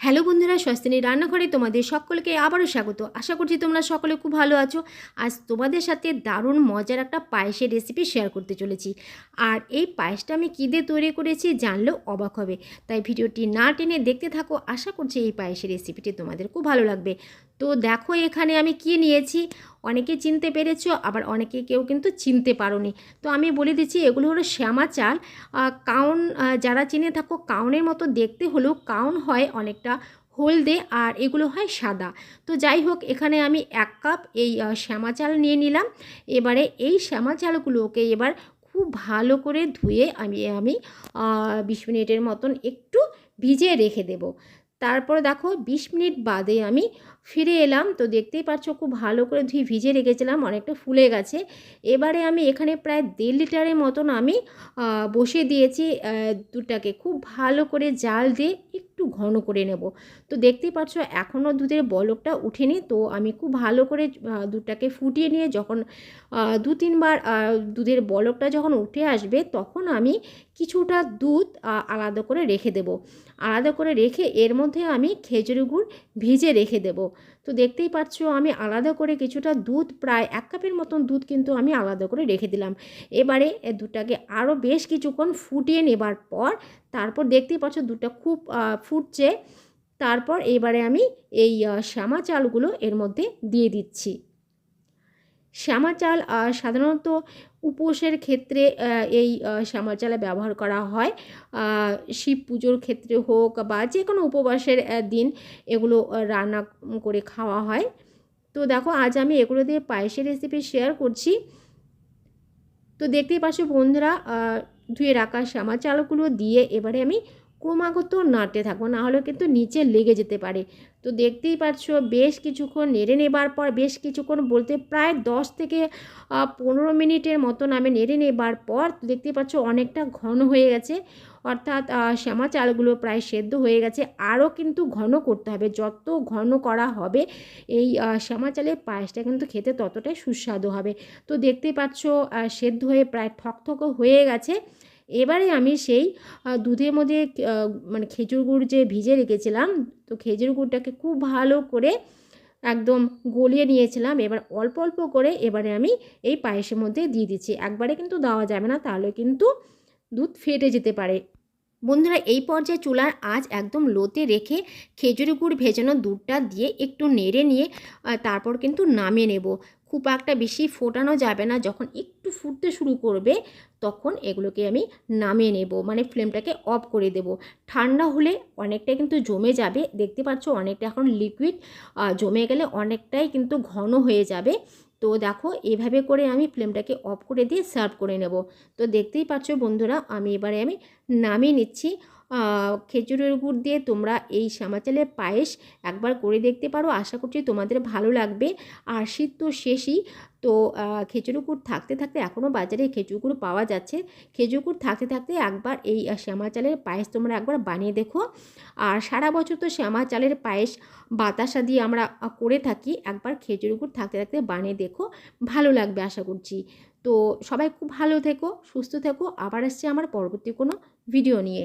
Hello বন্ধুরা, স্বস্তিনী রান্নাঘরে তোমাদের সকলকে আবারও স্বাগত। আশা করছি তোমরা সকলে খুব ভালো আছো। আজ তোমাদের সাথে দারুণ মজার একটা পায়েসের রেসিপি শেয়ার করতে চলেছি। আর এই পায়েসটা আমি কী দিয়ে তৈরি করেছি জানলেও অবাক হবে। তাই ভিডিওটি না টেনে দেখতে থাকো। আশা করছি এই পায়েসের রেসিপিটি তোমাদের খুব ভালো লাগবে। তো দেখো এখানে আমি কি নিয়েছি? অনেকে চিনতে পেরেছ, আবার অনেকে কেউ কিন্তু চিনতে পারোনি। তো আমি বলে দিচ্ছি, এগুলো হলো শ্যামা চাল। কাউন যারা চিনে থাকো, কাউনের মতো দেখতে হলেও কাউন হয় অনেকটা হলদে আর এগুলো হয় সাদা। তো যাই হোক, এখানে আমি এক কাপ এই শ্যামা চাল নিয়ে নিলাম। এবারে এই শ্যামা চালগুলোকে এবার খুব ভালো করে ধুয়ে আমি আমি বিশ মিনিটের মতন একটু ভিজিয়ে রেখে দেব। তারপরে দেখো বিশ মিনিট বাদে আমি ফিরে এলাম। তো দেখতেই পাচ্ছ খুব ভালো করে ধুয়ে ভিজে রেখেছিলাম, অনেকটা ফুলে গেছে। এবারে আমি এখানে প্রায় দেড় লিটারের মতন আমি বসে দিয়েছি দুটাকে দুধটাকে। খুব ভালো করে জাল দিয়ে একটু ঘন করে নেব। তো দেখতেই পাচ্ছ এখনও দুধের বলকটা উঠেনি। তো আমি খুব ভালো করে দুধটাকে ফুটিয়ে নিয়ে যখন দু তিনবার দুধের বলকটা যখন উঠে আসবে তখন আমি কিছুটা দুধ আলাদা করে রেখে দেব। আলাদা করে রেখে এর মধ্যে আমি খেজুর গুড় ভিজে রেখে দেব। তো দেখতেই পাচ্ছ আমি আলাদা করে কিছুটা দুধ, প্রায় এক কাপের মতন দুধ কিন্তু আমি আলাদা করে রেখে দিলাম। এবারে দুধটাকে আরও বেশ কিছুক্ষণ ফুটিয়ে নেবার পর, তারপর দেখতেই পাচ্ছ দুধটা খুব ফুটছে। তারপর এবারে আমি এই শ্যামা চালগুলো এর মধ্যে দিয়ে দিচ্ছি। শ্যামা চাল সাধারণত উপোসের ক্ষেত্রে এই শ্যামা চালা ব্যবহার করা হয়। শিব পুজোর ক্ষেত্রে হোক বা যে কোনো উপবাসের দিন এগুলো রান্না করে খাওয়া হয়। তো দেখো, আজ আমি এগুলো দিয়ে পায়েসের রেসিপি শেয়ার করছি। তো দেখতেই পাচ্ছ বন্ধুরা ধুয়ে রাখা শ্যামা চালগুলো দিয়ে এবারে আমি ক্রমাগত নাড়তে থাকব না হলে কিন্তু নিচে লেগে যেতে পারে। তো দেখতেই পাচ্ছ বেশ কিছুক্ষণ নেড়ে নেবার পর, বেশ কিছুক্ষণ বলতে প্রায় দশ থেকে পনেরো মিনিটের মতন আমি নেড়ে নেবার পর দেখতেই পাচ্ছ অনেকটা ঘন হয়ে গেছে। অর্থাৎ শ্যামা চালগুলো প্রায় সেদ্ধ হয়ে গেছে। আরও কিন্তু ঘন করতে হবে, যত ঘন করা হবে, এই শ্যামা চালের পায়েসটা কিন্তু খেতে ততটাই সুস্বাদু হবে। তো দেখতেই পাচ্ছ সেদ্ধ হয়ে প্রায় ঠকঠকো হয়ে গেছে। এবারে আমি সেই দুধের মধ্যে মানে খেজুর গুড় যে ভিজে রেখেছিলাম, তো খেজুর গুড়টাকে খুব ভালো করে একদম গলিয়ে নিয়েছিলাম। এবার অল্প অল্প করে এবারে আমি এই পায়েসের মধ্যে দিয়ে দিচ্ছি। একবারে কিন্তু দেওয়া যাবে না, তাহলে কিন্তু দুধ ফেটে যেতে পারে। বন্ধুরা, এই পর্যায়ে চুলার আঁচ একদম লোতে রেখে খেজুরি গুড় ভেজানো দুধটা দিয়ে একটু নেড়ে নিয়ে তারপর কিন্তু নামিয়ে নেব। খুব একটা বেশি ফোটানো যাবে না, যখন একটু ফুটতে শুরু করবে তখন এগুলোকে আমি নামিয়ে নেব মানে ফ্লেমটাকে অফ করে দেব। ঠান্ডা হলে অনেকটাই কিন্তু জমে যাবে, দেখতে পাচ্ছ অনেকটা এখন লিকুইড জমে গেলে অনেকটাই কিন্তু ঘন হয়ে যাবে। তো দেখো এভাবে করে আমি ফ্লেমটাকে অফ করে দিয়ে সার্ভ করে নেব। তো দেখতেই পাচ্ছ বন্ধুরা, আমি এবারে আমি নামিয়ে নিচ্ছি। খেজুরের গুড় দিয়ে তোমরা এই শ্যামাচালের পায়েস একবার করে দেখতে পারো। আশা করছি তোমাদের ভালো লাগবে। আর শীত তো শেষই। তো খেজুর গুড় থাকতে থাকতে এখনও বাজারে খেজুর গুড় পাওয়া যাচ্ছে। খেজুর গুড় থাকতে থাকতে একবার এই শ্যামা চালের পায়েস তোমরা একবার বানিয়ে দেখো। আর সারা বছর তো শ্যামা চালের পায়েস বাতাসা দিয়ে আমরা করে থাকি। একবার খেজুর গুড় থাকতে থাকতে বানিয়ে দেখো। ভালো লাগবে আশা করছি। তো, সবাই খুব ভালো থেকো, সুস্থ থেকো। আবার আসছে আমার পরবর্তী কোনো ভিডিও নিয়ে।